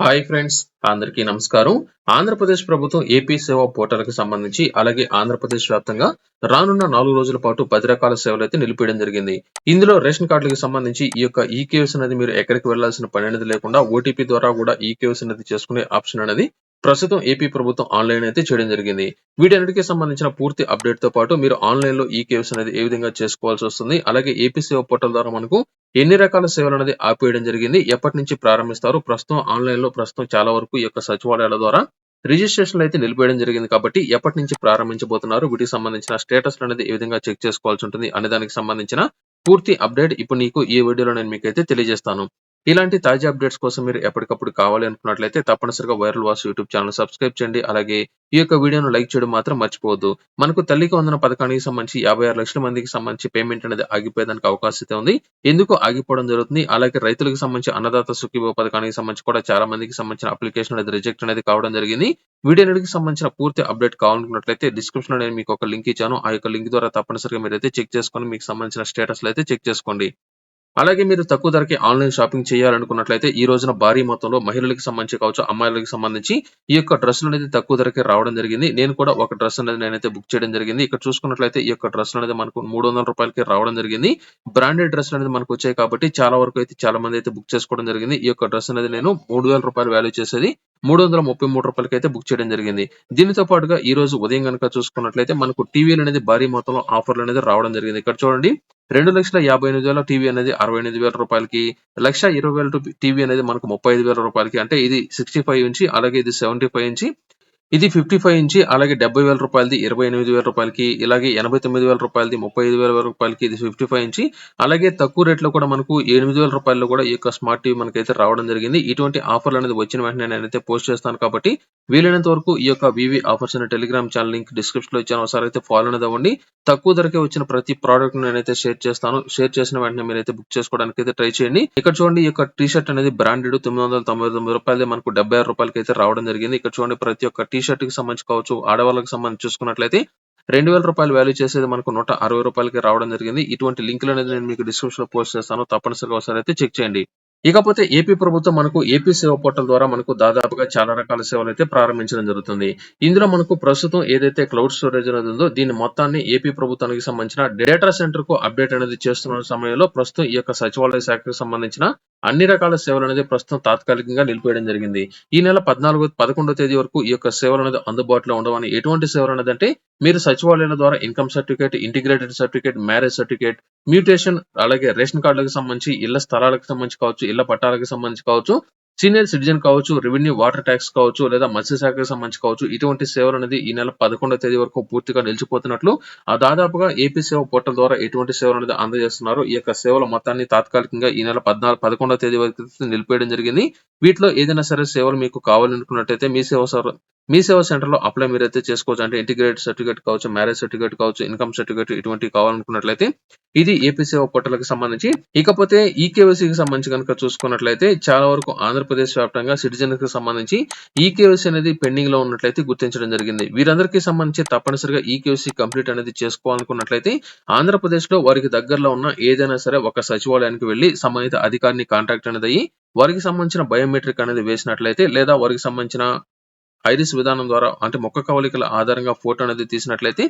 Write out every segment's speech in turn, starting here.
Hi friends అందరికీ నమస్కారం. ఆంధ్రప్రదేశ్ ప్రభుత్వం ఏపీ సేవా పోర్టల్కి సంబంధించి అలాగే ఆంధ్రప్రదేశ్ వ్యాప్తంగా రానున్న నాలుగు రోజుల పాటు పది రకాల సేవలు అయితే నిలిపేయడం జరిగింది. ఇందులో రేషన్ కార్డులకు సంబంధించి ఈ యొక్క ఈ కేవ్స్ అనేది మీరు ఎక్కడికి వెళ్ళాల్సిన పని అనేది లేకుండా ఓటీపీ ద్వారా కూడా ఈ కేవ్స్ అనేది చేసుకునే ఆప్షన్ అనేది ప్రస్తుతం ఏపీ ప్రభుత్వం ఆన్లైన్ అయితే చేయడం జరిగింది. వీటన్నిటికి సంబంధించిన పూర్తి అప్డేట్తో పాటు మీరు ఆన్లైన్లో ఈ కేవ్స్ అనేది ఏ విధంగా చేసుకోవాల్సి వస్తుంది అలాగే ఏపీ సేవ పోర్టల్ ద్వారా మనకు ఎన్ని రకాల సేవలు అనేది ఆపేయడం జరిగింది ఎప్పటి నుంచి ప్రారంభిస్తారు ప్రస్తుతం ఆన్లైన్లో ప్రస్తుతం చాలా వరకు ఈ యొక్క సచివాలయాల ద్వారా రిజిస్ట్రేషన్ అయితే నిలిపేయడం జరిగింది కాబట్టి ఎప్పటి నుంచి ప్రారంభించబోతున్నారు వీటికి సంబంధించిన స్టేటస్ అనేది ఏ విధంగా చెక్ చేసుకోవాల్సి ఉంటుంది అనే దానికి సంబంధించిన పూర్తి అప్డేట్ ఇప్పుడు నీకు ఈ వీడియోలో నేను మీకైతే తెలియజేస్తాను. ఇలాంటి తాజా అప్డేట్స్ కోసం మీరు ఎప్పటికప్పుడు కావాలి అనుకున్నట్లయితే తప్పనిసరిగా వైరల్ వాస్ యూట్యూబ్ ఛానల్ సబ్స్క్రైబ్ చేయండి. అలాగే ఈ యొక్క వీడియోను లైక్ చేయడం మాత్రం మర్చిపోవద్దు. మనకు తల్లికి వందన పథకానికి సంబంధించి యాభై ఆరు లక్షల మందికి సంబంధించి పేమెంట్ అనేది ఆగిపోయేదానికి అవకాశం అయితే ఉంది. ఎందుకు ఆగిపోవడం జరుగుతుంది? అలాగే రైతులకు సంబంధించి అన్నదాత సుఖీభో పథకానికి సంబంధించి కూడా చాలా మందికి సంబంధించిన అప్లికేషన్ అనేది రిజెక్ట్ అనేది కావడం జరిగింది. వీడియోకి సంబంధించిన పూర్తి అప్డేట్ కావాలనుకున్నట్లయితే డిస్క్రిప్షన్లో నేను మీకు ఒక లింక్ ఇచ్చాను. ఆ యొక్క లింక్ ద్వారా తప్పనిసరిగా మీరైతే చెక్ చేసుకొని మీకు సంబంధించిన స్టేటస్ అయితే చెక్ చేసుకోండి. అలాగే మీరు తక్కువ ధరకి ఆన్లైన్ షాపింగ్ చేయాలనుకున్నట్లయితే ఈ రోజున భారీ మొత్తంలో మహిళలకు సంబంధించి కావచ్చు అమ్మాయిలకు సంబంధించి ఈ యొక్క డ్రెస్సులు అనేది తక్కువ ధరకే రావడం జరిగింది. నేను కూడా ఒక డ్రెస్ అనేది నేనైతే బుక్ చేయడం జరిగింది. ఇక్కడ చూసుకున్నట్లయితే ఈ యొక్క డ్రెస్ అనేది మనకు మూడు వందల రూపాయలకి రావడం జరిగింది. బ్రాండెడ్ డ్రెస్ అనేది మనకు వచ్చాయి కాబట్టి చాలా వరకు అయితే చాలా మంది అయితే బుక్ చేసుకోవడం జరిగింది. ఈ యొక్క డ్రెస్ అనేది నేను మూడు వేల రూపాయలు వాల్యూ చేసేది మూడు వందల ముప్పై మూడు రూపాయలకి అయితే బుక్ చేయడం జరిగింది. దీనితో పాటుగా ఈ రోజు ఉదయం కనుక చూసుకున్నట్లయితే మనకు టీవీలు అనేది భారీ మొత్తంలో ఆఫర్లు అనేది రావడం జరిగింది. ఇక్కడ చూడండి. రెండు లక్షల యాభై ఎనిమిది వేల టీవీ అనేది అరవై ఎనిమిది వేల రూపాయలకి లక్ష ఇరవై వేల టీవీ అనేది మనకు ముప్పై ఐదు వేల రూపాయలకి అంటే ఇది సిక్స్టీ ఫైవ్ ఇంచి అలాగే ఇది సెవెంటీ ఫైవ్ ఇంచి ఇది ఫిఫ్టీ ఫైవ్ ఇంచి అలాగే డెబ్బై వేల రూపాయలది ఇరవై ఎనిమిది వేల రూపాయలకి ఇలాగే ఎనభై తొమ్మిది వేల రూపాయలది ముప్పై ఐదు వేల రూపాయలకి ఇది ఫిఫ్టీ ఫైవ్ ఇంచి. అలాగే తక్కువ రేట్లో కూడా మనకు ఎనిమిది వేల రూపాయల్లో కూడా ఈ యొక్క స్మార్ట్ టీవీ మనకైతే రావడం జరిగింది. ఇటువంటి ఆఫర్లు అనేది వచ్చిన వెంటనే నేనైతే పోస్ట్ చేస్తాను కాబట్టి వీలైనంత వరకు ఈ యొక్క వివి ఆఫర్స్ అనే టెలిగ్రామ్ ఛానల్ లింక్ డిస్క్రిప్షన్లో ఇచ్చాను. ఒకసారి అయితే ఫాలో అనేది అవ్వండి. తక్కువ ధరకే వచ్చిన ప్రతి ప్రోడక్ట్ నేనైతే షేర్ చేస్తాను. షేర్ చేసిన వెంటనే మీరైతే బుక్ చేసుకోవడానికి అయితే ట్రై చేయండి. ఇక్కడ చూడండి ఈ యొక్క టీ షర్ట్ అనేది బ్రాండెడ్ తొమ్మిది వందల తొంభై తొమ్మిది రూపాయలు మనకు డెబ్బై ఆరు రూపాయలకి అయితే రావడం జరిగింది. ఇక్కడ చూడండి ప్రతి ఒక్క టీ షర్ట్కి సంబంధించి కావచ్చు ఆడవాళ్ళకి సంబంధించి చూసుకున్నట్లయితే రెండు వేల రూపాయలు వాల్యూ చేసేది మనకు నూట అరవై రూపాయలకి రావడం జరిగింది. ఇటువంటి లింకులు అనేది నేను మీకు డిస్క్రిప్షన్లో పోస్ట్ చేస్తాను. తప్పనిసరిగా ఒకసారి అయితే చెక్ చేయండి. ఇకపోతే ఏపీ ప్రభుత్వం మనకు ఏపీ సేవ పోర్టల్ ద్వారా మనకు దాదాపుగా చాలా రకాల సేవలు అయితే ప్రారంభించడం జరుగుతుంది. ఇందులో మనకు ప్రస్తుతం ఏదైతే క్లౌడ్ స్టోరేజ్ అనేది ఉందో దీని మొత్తాన్ని ఏపీ ప్రభుత్వానికి సంబంధించిన డేటా సెంటర్కు అప్డేట్ అనేది చేస్తున్న సమయంలో ప్రస్తుతం ఈ యొక్క సచివాలయ శాఖకు సంబంధించిన అన్ని రకాల సేవలు అనేది ప్రస్తుతం తాత్కాలికంగా నిలిపేయడం జరిగింది. ఈ నెల పద్నాలుగు పదకొండో తేదీ వరకు ఈ యొక్క సేవలు అనేది అందుబాటులో ఉండవని ఎటువంటి సేవలు అనేది అంటే మీరు సచివాలయాల ద్వారా income certificate integrated certificate marriage certificate mutation అలాగే రేషన్ కార్డులకు సంబంధించి ఇళ్ళ స్థలాలకు సంబంధించి కావచ్చు ఇళ్ళ పట్టాలకు సంబంధించి కావచ్చు సీనియర్ సిటిజన్ కావచ్చు రెవెన్యూ వాటర్ ట్యాక్స్ కావచ్చు లేదా మత్స్యశాఖకు సంబంధించి కావచ్చు ఇటువంటి సేవలు అనేది ఈ నెల పదకొండవ తేదీ వరకు పూర్తిగా నిలిచిపోతున్నట్లు ఆ దాదాపుగా ఏపీ సేవ పోర్టల్ ద్వారా ఎటువంటి సేవలు అనేది అందజేస్తున్నారు. ఈ యొక్క సేవల మొత్తాన్ని తాత్కాలికంగా ఈ నెల పద్నాలుగు పదకొండవ తేదీ వరకు నిలిపేయడం జరిగింది. వీటిలో ఏదైనా సరే సేవలు మీకు కావాలనుకున్నట్టయితే మీ సేవ మీ సేవ సెంటర్లో అప్లై మీరైతే చేసుకోవచ్చు. అంటే ఇంటిగ్రేటెడ్ సర్టిఫికేట్ కావచ్చు మ్యారేజ్ సర్టిఫికేట్ కావచ్చు ఇన్కమ్ సర్టిఫికేట్ ఇటువంటి కావాలనుకున్నట్లయితే ఇది ఏపీ సేవ పోర్టల్కి సంబంధించి. ఇకపోతే ఈకేవైసీకి సంబంధించి కనుక చూసుకున్నట్లయితే చాలా వరకు ఆంధ్రప్రదేశ్ వ్యాప్తంగా సిటిజన్కి సంబంధించి ఈకేవైసీ అనేది పెండింగ్లో ఉన్నట్లయితే గుర్తించడం జరిగింది. వీరందరికీ సంబంధించి తప్పనిసరిగా ఈకేవైసీ కంప్లీట్ అనేది చేసుకోవాలనుకున్నట్లయితే ఆంధ్రప్రదేశ్లో వారికి దగ్గరలో ఉన్న ఏదైనా సరే ఒక సచివాలయానికి వెళ్ళి సంబంధిత అధికారిని కాంటాక్ట్ అనేది అయ్యి వారికి సంబంధించిన బయోమెట్రిక్ అనేది వేసినట్లయితే లేదా వారికి సంబంధించిన ఐరిస్ విధానం ద్వారా అంటే మొక్క కవలికల ఆధారంగా ఫోటో అనేది తీసినట్లయితే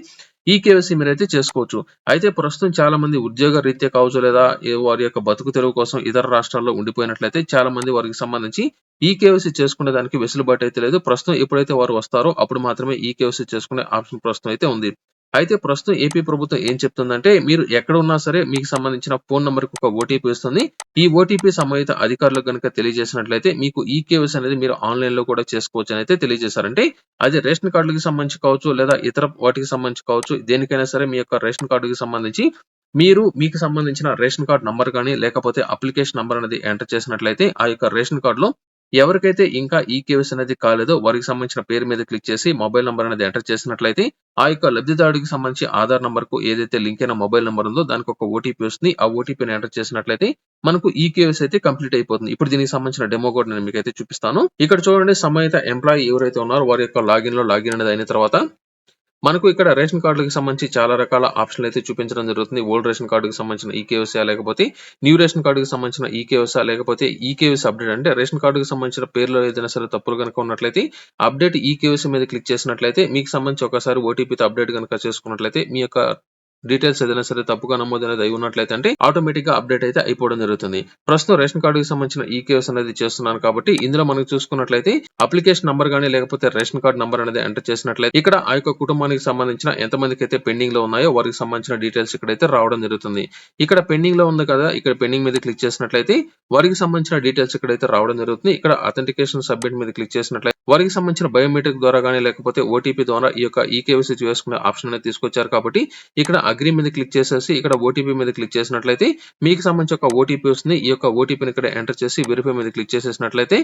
ఈ కేవైసీ అయితే చేసుకోవచ్చు. అయితే ప్రస్తుతం చాలా మంది ఉద్యోగ రీత్యా కావచ్చు లేదా వారి యొక్క బతుకు తెరువు కోసం ఇతర రాష్ట్రాల్లో ఉండిపోయినట్లయితే చాలా మంది వారికి సంబంధించి ఈ కేవైసీ చేసుకునే దానికి వెసులుబాటు అయితే లేదు. ప్రస్తుతం ఎప్పుడైతే వారు వస్తారో అప్పుడు మాత్రమే ఈ కేవైసీ చేసుకునే ఆప్షన్ ప్రస్తుతం అయితే ఉంది. అయితే ప్రస్తుతం ఏపీ ప్రభుత్వం ఏం చెప్తుందంటే మీరు ఎక్కడ ఉన్నా సరే మీకు సంబంధించిన ఫోన్ నంబర్కి ఒక ఓటీపీ వస్తుంది. ఈ ఓటీపీ సంబంధిత అధికారులకు కనుక తెలియజేసినట్లయితే మీకు ఈ కేవైసీ అనేది మీరు ఆన్లైన్లో కూడా చేసుకోవచ్చు అని అయితే తెలియజేశారంటే అది రేషన్ కార్డులకు సంబంధించి కావచ్చు లేదా ఇతర వాటికి సంబంధించి కావచ్చు దేనికైనా సరే మీ యొక్క రేషన్ కార్డుకి సంబంధించి మీరు మీకు సంబంధించిన రేషన్ కార్డ్ నంబర్ కానీ లేకపోతే అప్లికేషన్ నంబర్ అనేది ఎంటర్ చేసినట్లయితే ఆ యొక్క రేషన్ కార్డులో ఎవరికైతే ఇంకా ఈ కేవైసీ అనేది కాలేదో వారికి సంబంధించిన పేరు మీద క్లిక్ చేసి మొబైల్ నెంబర్ అనేది ఎంటర్ చేసినట్లయితే ఆ యొక్క లబ్ధిదారుడికి సంబంధించి ఆధార్ నంబర్కు ఏదైతే లింక్ అయిన మొబైల్ నెంబర్ ఉందో దానికి ఒక ఓటీపీ వస్తుంది. ఆ ఓటీపీని ఎంటర్ చేసినట్లయితే మనకు ఈ కేవైసీ అయితే కంప్లీట్ అయిపోతుంది. ఇప్పుడు దీనికి సంబంధించిన డెమో కూడా నేను మీకు అయితే చూపిస్తాను. ఇక్కడ చూడండి సంబంధిత ఎంప్లాయీ ఎవరైతే ఉన్నారో వారి యొక్క లాగిన్లో లాగిన్ అనేది అయిన తర్వాత మనకు ఇక్కడ రేషన్ కార్డులకు సంబంధించి చాలా రకాల ఆప్షన్లు అయితే చూపించడం జరుగుతుంది. ఓల్డ్ రేషన్ కార్డుకి సంబంధించిన ఈకేఎస్ఆ లేకపోతే న్యూ రేషన్ కార్డుకి సంబంధించిన ఈకేఎస్ఆ లేకపోతే ఈకేఎస్ అప్డేట్. అంటే రేషన్ కార్డుకి సంబంధించిన పేర్లో ఏదైనా సరే తప్పులు కనుక ఉన్నట్లయితే అప్డేట్ ఈకేఎస్ మీద క్లిక్ చేసినట్లయితే మీకు సంబంధించి ఒకసారి ఓటీపీతో అప్డేట్ కనుక చేసుకున్నట్లయితే మీ యొక్క డీటెయిల్స్ ఏదైనా సరే తప్పుగా నమోదైనది అయి ఉన్నట్లయితే అంటే ఆటోమేటిక్గా అప్డేట్ అయితే అయిపోవడం జరుగుతుంది. ప్రస్తుతం రేషన్ కార్డుకి సంబంధించిన ఈ కేస్ అనేది చేస్తున్నాను కాబట్టి ఇందులో మనం చూసుకున్నట్లయితే అప్లికేషన్ నంబర్ గానీ లేకపోతే రేషన్ కార్డు నంబర్ అనేది ఎంటర్ చేసినట్లయితే ఇక్కడ ఆ యొక్క కుటుంబానికి సంబంధించిన ఎంత మందికి అయితే పెండింగ్లో ఉన్నాయో వారికి సంబంధించిన డీటెయిల్స్ ఇక్కడైతే రావడం జరుగుతుంది. ఇక్కడ పెండింగ్లో ఉంది కదా ఇక్కడ పెండింగ్ మీద క్లిక్ చేసినట్లయితే వారికి సంబంధించిన డీటెయిల్స్ ఇక్కడైతే రావడం జరుగుతుంది. ఇక్కడ అథెంటికేషన్ సబ్మిట్ మీద క్లిక్ చేసినట్లయితే వారికి సంబంధించిన బయోమెట్రిక్ ద్వారా కానీ లేకపోతే ఓటీపీ ద్వారా ఈ యొక్క ఈకేవసీ చేసుకునే ఆప్షన్ అనేది తీసుకొచ్చారు కాబట్టి ఇక్కడ అగ్రి మీద క్లిక్ చేసేసి ఇక్కడ ఓటీపీ మీద క్లిక్ చేసినట్లయితే మీకు సంబంధించి ఒక ఓటీపీ వస్తుంది. ఈ యొక్క ఓటీపీని ఇక్కడ ఎంటర్ చేసి వెరిఫై మీద క్లిక్ చేసేసినట్లయితే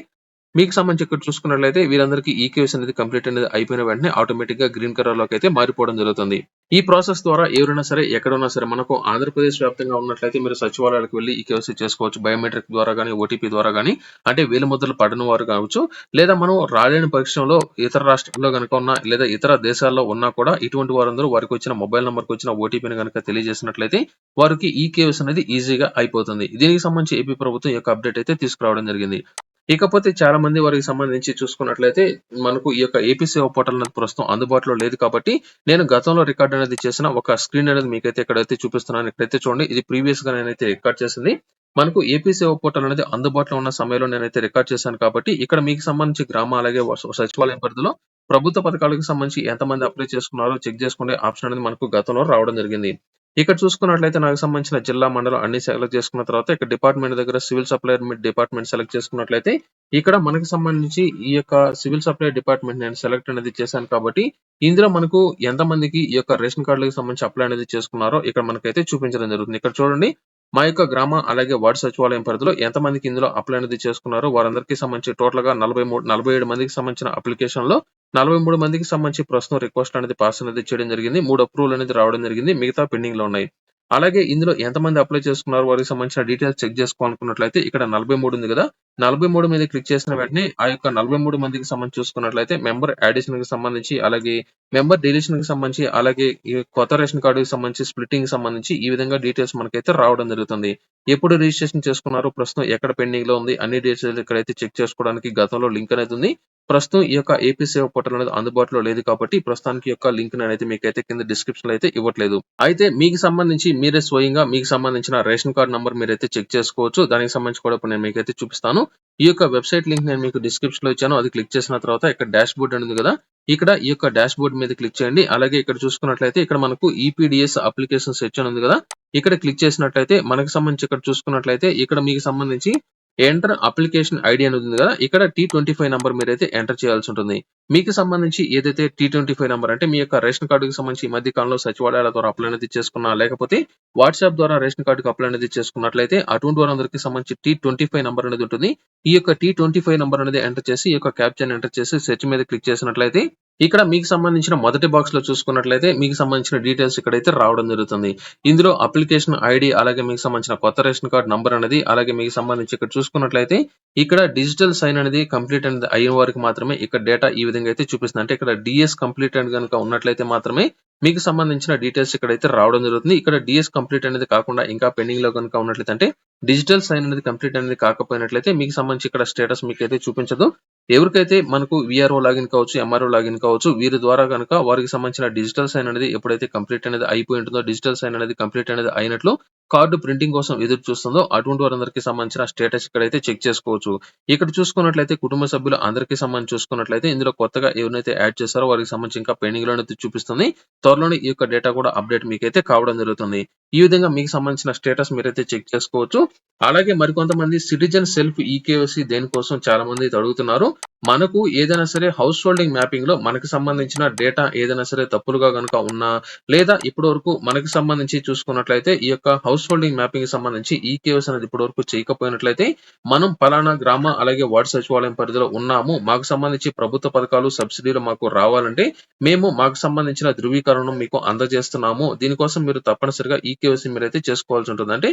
మీకు సంబంధించి ఇక్కడ చూసుకున్నట్లయితే వీరందరికీ ఈ కేసు అనేది కంప్లీట్ అనేది అయిపోయిన వెంటనే ఆటోమేటిక్గా గ్రీన్ కలర్లోకి అయితే మారిపోవడం జరుగుతుంది. ఈ ప్రాసెస్ ద్వారా ఎవరైనా సరే ఎక్కడున్నా సరే మనకు ఆంధ్రప్రదేశ్ వ్యాప్తంగా ఉన్నట్లయితే మీరు సచివాలయాలకు వెళ్ళి ఈ కేసు చేసుకోవచ్చు బయోమెట్రిక్ ద్వారా కానీ ఓటీపీ ద్వారా కానీ అంటే వేలు ముద్రలు పడిన వారు కావచ్చు లేదా మనం రాలేని పరీక్షలో ఇతర రాష్ట్రాల్లో కనుక ఉన్నా లేదా ఇతర దేశాల్లో ఉన్నా కూడా ఇటువంటి వారందరూ వారికి వచ్చిన మొబైల్ నెంబర్కి వచ్చిన ఓటీపీని కనుక తెలియజేసినట్లయితే వారికి ఈ కేసు అనేది ఈజీగా అయిపోతుంది. దీనికి సంబంధించి ఏపీ ప్రభుత్వం యొక్క అప్డేట్ అయితే తీసుకురావడం జరిగింది. ఇకపోతే చాలా మంది వారికి సంబంధించి చూసుకున్నట్లయితే మనకు ఈ యొక్క ఏపీ సేవ పోర్టల్ అనేది ప్రస్తుతం అందుబాటులో లేదు కాబట్టి నేను గతంలో రికార్డ్ అనేది చేసిన ఒక స్క్రీన్ అనేది మీకైతే ఇక్కడైతే చూపిస్తున్నాను. ఇక్కడైతే చూడండి. ఇది ప్రీవియస్గా నేనైతే రికార్డ్ చేసింది. మనకు ఏపీ సేవ పోర్టల్ అనేది అందుబాటులో ఉన్న సమయంలో నేనైతే రికార్డ్ చేశాను కాబట్టి ఇక్కడ మీకు సంబంధించి గ్రామ అలాగే సచివాలయం పరిధిలో ప్రభుత్వ పథకాలకు సంబంధించి ఎంతమంది అప్లై చేసుకున్నారో చెక్ చేసుకునే ఆప్షన్ అనేది మనకు గతంలో రావడం జరిగింది. ఇక్కడ చూసుకున్నట్లయితే నాకు సంబంధించిన జిల్లా మండలం అన్ని సెలెక్ట్ చేసుకున్న తర్వాత ఇక్కడ డిపార్ట్మెంట్ దగ్గర సివిల్ సప్లై డిపార్ట్మెంట్ సెలెక్ట్ చేసుకున్నట్లయితే ఇక్కడ మనకు సంబంధించి ఈ యొక్క సివిల్ సప్లై డిపార్ట్మెంట్ నేను సెలెక్ట్ అనేది చేశాను కాబట్టి ఇందులో మనకు ఎంత మందికి ఈ యొక్క రేషన్ కార్డులకు సంబంధించి అప్లై అనేది చేసుకున్నారో ఇక్కడ మనకైతే చూపించడం జరుగుతుంది. ఇక్కడ చూడండి మా యొక్క గ్రామ అలాగే వార్డు సచివాలయం పరిధిలో ఎంత మందికి ఇందులో అప్లై అనేది చేసుకున్నారో వారందరికీ సంబంధించి టోటల్గా నలభై మూడు నలభై ఏడు మందికి సంబంధించిన అప్లికేషన్లో నలభై మూడు మందికి సంబంధించి ప్రస్తుతం రిక్వెస్ట్ అనేది పాస్ అనేది చేయడం జరిగింది. మూడు అప్రూవల్ అనేది రావడం జరిగింది. మిగతా పెండింగ్లో ఉన్నాయి. అలాగే ఇందులో ఎంతమంది అప్లై చేసుకున్నారు వారికి సంబంధించిన డీటెయిల్స్ చెక్ చేసుకోవాలనుకున్నట్లయితే ఇక్కడ నలభై మూడు ఉంది కదా. నలభై మూడు మీద క్లిక్ చేసిన వెంటనే ఆ యొక్క నలభై మూడు మందికి సంబంధించి చూసుకున్నట్లయితే మెంబర్ అడిషన్కి సంబంధించి అలాగే మెంబర్ డిలీషన్కి సంబంధించి అలాగే ఈ కొత్త రేషన్ కార్డుకి సంబంధించి స్ప్లిట్టింగ్కి సంబంధించి ఈ విధంగా డీటెయిల్స్ మనకైతే రావడం జరుగుతుంది. ఎప్పుడు రిజిస్ట్రేషన్ చేసుకున్నారు ప్రస్తుతం ఎక్కడ పెండింగ్లో ఉంది అన్ని డీటెయిల్స్ ఇక్కడైతే చెక్ చేసుకోవడానికి గతంలో లింక్ అనేది ఉంది. ప్రస్తుతం ఈ యొక్క ఏపీ సేవ పోర్టల్ అనేది అందుబాటులో లేదు కాబట్టి ప్రస్తుతానికి యొక్క లింక్ అయితే మీకైతే కింద డిస్క్రిప్షన్ అయితే ఇవ్వట్లేదు. అయితే మీకు సంబంధించి మీరే స్వయంగా మీకు సంబంధించిన రేషన్ కార్డ్ నంబర్ మీరైతే చెక్ చేసుకోవచ్చు. దానికి సంబంధించి కూడా ఇప్పుడు నేను మీకైతే చూపిస్తాను. ఈ యొక్క వెబ్సైట్ లింక్ నేను మీకు డిస్క్రిప్షన్లో ఇచ్చాను. అది క్లిక్ చేసిన తర్వాత ఇక్కడ డాష్ బోర్డ్ ఉంది కదా ఇక్కడ ఈ యొక్క డాష్ బోర్డ్ మీద క్లిక్ చేయండి. అలాగే ఇక్కడ చూసుకున్నట్లయితే ఇక్కడ మనకు ఈపీడిఎస్ అప్లికేషన్ సెక్షన్ ఉంది కదా ఇక్కడ క్లిక్ చేసినట్లయితే మనకు సంబంధించి ఇక్కడ చూసుకున్నట్లయితే ఇక్కడ మీకు సంబంధించి ఎంటర్ అప్లికేషన్ ఐడి అనేది ఉంది కదా ఇక్కడ టీ ట్వంటీ ఫైవ్ నంబర్ మీరైతే ఎంటర్ చేయాల్సి ఉంటుంది. మీకు సంబంధించి ఏదైతే టీ ట్వంటీ ఫైవ్ నంబర్ అంటే మీ యొక్క రేషన్ కార్డుకి సంబంధించి ఈ మధ్య కాలంలో సచివాలయాల ద్వారా అప్లై అనేది చేసుకున్నా లేకపోతే వాట్సాప్ ద్వారా రేషన్ కార్డుకి అప్లై అనేది చేసుకున్నట్లయితే అటువంటి వారందరికీ సంబంధించి టీ ట్వంటీ ఫైవ్ నంబర్ అనేది ఉంటుంది. ఈ యొక్క టీ ట్వంటీ ఫైవ్ నంబర్ అనేది ఎంటర్ చేసి ఈ యొక్క క్యాప్చర్ ఎంటర్ చేసి సెర్చ్ మీద క్లిక్ చేసినట్లయితే ఇక్కడ మీకు సంబంధించిన మొదటి బాక్స్లో చూసుకున్నట్లయితే మీకు సంబంధించిన డీటెయిల్స్ ఇక్కడైతే రావడం జరుగుతుంది. ఇందులో అప్లికేషన్ ఐడి అలాగే మీకు సంబంధించిన కొత్త రేషన్ కార్డ్ నంబర్ అనేది అలాగే మీకు సంబంధించి ఇక్కడ చూసుకున్నట్లయితే ఇక్కడ డిజిటల్ సైన్ అనేది కంప్లీట్ అనేది అయిన వారికి మాత్రమే ఇక్కడ డేటా ఈ విధంగా అయితే చూపిస్తుంది. అంటే ఇక్కడ డిఎస్ కంప్లీట్ అని కనుక ఉన్నట్లయితే మాత్రమే మీకు సంబంధించిన డీటెయిల్స్ ఇక్కడైతే రావడం జరుగుతుంది. ఇక్కడ డిఎస్ కంప్లీట్ అనేది కాకుండా ఇంకా పెండింగ్లో కనుక ఉన్నట్లయితే అంటే డిజిటల్ సైన్ అనేది కంప్లీట్ అనేది కాకపోయినట్లయితే మీకు సంబంధించి ఇక్కడ స్టేటస్ మీకు అయితే చూపించదు. ఎవరికైతే మనకు విఆర్ఓ లాగిన్ కావచ్చు ఎంఆర్ఓ లాగిన్ కావచ్చు వీరి ద్వారా కనుక వారికి సంబంధించిన డిజిటల్ సైన్ అనేది ఎప్పుడైతే కంప్లీట్ అనేది అయిపోయి ఉంటుందో డిజిటల్ సైన్ అనేది కంప్లీట్ అనేది అయినట్లు కార్డు ప్రింటింగ్ కోసం ఎదురు చూస్తుందో అటువంటి వారందరికీ సంబంధించిన స్టేటస్ ఇక్కడైతే చెక్ చేసుకోవచ్చు. ఇక్కడ చూసుకున్నట్లయితే కుటుంబ సభ్యులు అందరికీ సంబంధించి చూసుకున్నట్లయితే ఇందులో కొత్తగా ఎవరైతే యాడ్ చేస్తారో వారికి సంబంధించి ఇంకా పెండింగ్లో చూపిస్తుంది. త్వరలోనే ఈ యొక్క డేటా కూడా అప్డేట్ మీకైతే కావడం జరుగుతుంది. ఈ విధంగా మీకు సంబంధించిన స్టేటస్ మీరైతే చెక్ చేసుకోవచ్చు. అలాగే మరికొంతమంది సిటిజన్ సెల్ఫ్ ఈకేవసి దేనికోసం చాలా మంది అడుగుతున్నారు. మనకు ఏదైనా సరే హౌస్ హోల్డింగ్ మ్యాపింగ్లో మనకు సంబంధించిన డేటా ఏదైనా సరే తప్పులుగా కనుక ఉన్నా లేదా ఇప్పటి వరకు మనకు సంబంధించి చూసుకున్నట్లయితే ఈ యొక్క హౌస్ హోల్డింగ్ మ్యాపింగ్ సంబంధించి ఈ కేవస్ అనేది ఇప్పటి వరకు చేయకపోయినట్లయితే మనం పలానా గ్రామ అలాగే వార్డు సచివాలయం పరిధిలో ఉన్నాము. మాకు సంబంధించి ప్రభుత్వ పథకాలు సబ్సిడీలు మాకు రావాలంటే మేము మాకు సంబంధించిన ధృవీకరణను మీకు అందజేస్తున్నాము. దీనికోసం మీరు తప్పనిసరిగా ఈ కేవసి మీరైతే చేసుకోవాల్సి ఉంటుంది. అంటే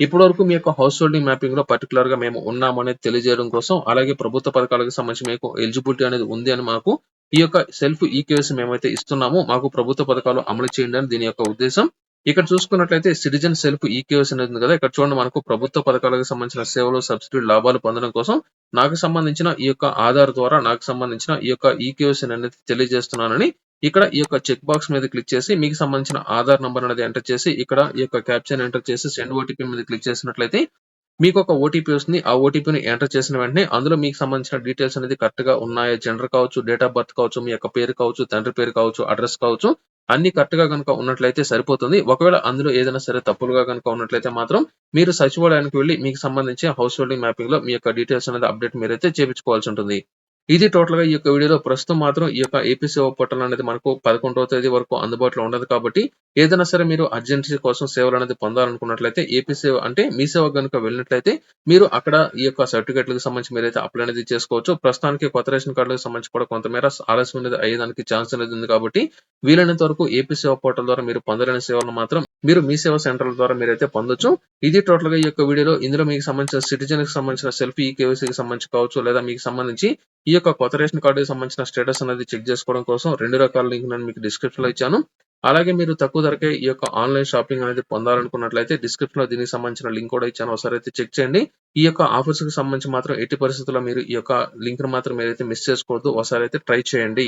ఇప్పటి వరకు మీ యొక్క హౌస్ హోల్డింగ్ మ్యాపింగ్లో పర్టికులర్గా మేము ఉన్నామనేది తెలియజేయడం కోసం అలాగే ప్రభుత్వ పథకాలకు సంబంధించి మీకు ఎలిజిబిలిటీ అనేది ఉంది అని మాకు ఈ యొక్క సెల్ఫ్ ఈకేవైసీ మేమైతే ఇస్తున్నాము. మాకు ప్రభుత్వ పథకాలు అమలు చేయండి అని దీని యొక్క ఉద్దేశం. ఇక్కడ చూసుకున్నట్లయితే సిటిజన్ సెల్ఫ్ ఈకేవైసీ అనేది ఉంది కదా. ఇక్కడ చూడండి మనకు ప్రభుత్వ పథకాలకు సంబంధించిన సేవలు సబ్సిడీ లాభాలు పొందడం కోసం నాకు సంబంధించిన ఈ యొక్క ఆధార్ ద్వారా నాకు సంబంధించిన ఈ యొక్క ఈకేవైసీ అనేది తెలియజేస్తున్నానని ఇక్కడ ఈ యొక్క చెక్ బాక్స్ మీద క్లిక్ చేసి మీకు సంబంధించిన ఆధార్ నంబర్ అనేది ఎంటర్ చేసి ఇక్కడ ఈ యొక్క క్యాప్చర్ ఎంటర్ చేసి సెండ్ ఓటీపీ మీద క్లిక్ చేసినట్లయితే మీకు ఒక ఓటీపీ వస్తుంది. ఆ ఓటీపీని ఎంటర్ చేసిన వెంటనే అందులో మీకు సంబంధించిన డీటెయిల్స్ అనేది కరెక్ట్గా ఉన్నాయా జెండర్ కావచ్చు డేట్ ఆఫ్ బర్త్ కావచ్చు మీ యొక్క పేరు కావచ్చు తండ్రి పేరు కావచ్చు అడ్రస్ కావచ్చు అన్ని కరెక్ట్గా కనుక ఉన్నట్లయితే సరిపోతుంది. ఒకవేళ అందులో ఏదైనా సరే తప్పులుగా కనుక ఉన్నట్లయితే మాత్రం మీరు సచివాలయానికి వెళ్ళి మీకు సంబంధించి హౌస్ హోల్డింగ్ మ్యాపింగ్లో మీ యొక్క డీటెయిల్స్ అనేది అప్డేట్ మీరైతే చేపించుకోవాల్సి ఉంటుంది. ఇది టోటల్గా ఈ యొక్క వీడియోలో ప్రస్తుతం మాత్రం ఈ యొక్క ఏపీసీఓ పోర్టల్ అనేది మనకు పదకొండవ తేదీ వరకు అందుబాటులో ఉండదు కాబట్టి ఏదైనా సరే మీరు అర్జెన్సీ కోసం సేవలు అనేది పొందాలనుకున్నట్లయితే ఏపీ సేవ అంటే మీ సేవ కనుక వెళ్ళినట్లయితే మీరు అక్కడ ఈ యొక్క సర్టిఫికేట్లకు సంబంధించి మీరైతే అప్లై అనేది చేసుకోవచ్చు. ప్రస్తుతానికి కొత్త రేషన్ కార్డులకు సంబంధించి కూడా కొంతమేర ఆలస్యం అనేది అయ్యేదానికి ఛాన్స్ అనేది ఉంది కాబట్టి వీలైనంత వరకు ఏపీ సేవ పోర్టల్ ద్వారా మీరు పొందలేని సేవలను మాత్రం మీరు మీ సేవ సెంటర్ల ద్వారా మీరైతే పొందొచ్చు. ఇది టోటల్గా ఈ యొక్క వీడియోలో ఇందులో మీకు సంబంధించిన సిటిజన్కి సంబంధించిన సెల్ఫీ ఈకేవైసీకి సంబంధించి కావచ్చు లేదా మీకు సంబంధించి ఈ యొక్క కొత్త రేషన్ కార్డుకి సంబంధించిన స్టేటస్ అనేది చెక్ చేసుకోవడం కోసం రెండు రకాల లింక్ నేను మీకు డిస్క్రిప్షన్లో ఇచ్చాను. అలాగే మీరు తక్కువ ధరకే ఈ యొక్క ఆన్లైన్ షాపింగ్ అనేది పొందాలనుకున్నట్లయితే డిస్క్రిప్షన్లో దీనికి సంబంధించిన లింక్ కూడా ఇచ్చాను. ఒకసారి అయితే చెక్ చేయండి. ఈ యొక్క ఆఫర్స్కి సంబంధించి మాత్రం ఎట్టి పరిస్థితుల్లో మీరు ఈ యొక్క లింక్ మాత్రం మీరైతే మిస్ చేసుకోవద్దు ఒకసారి అయితే ట్రై చేయండి.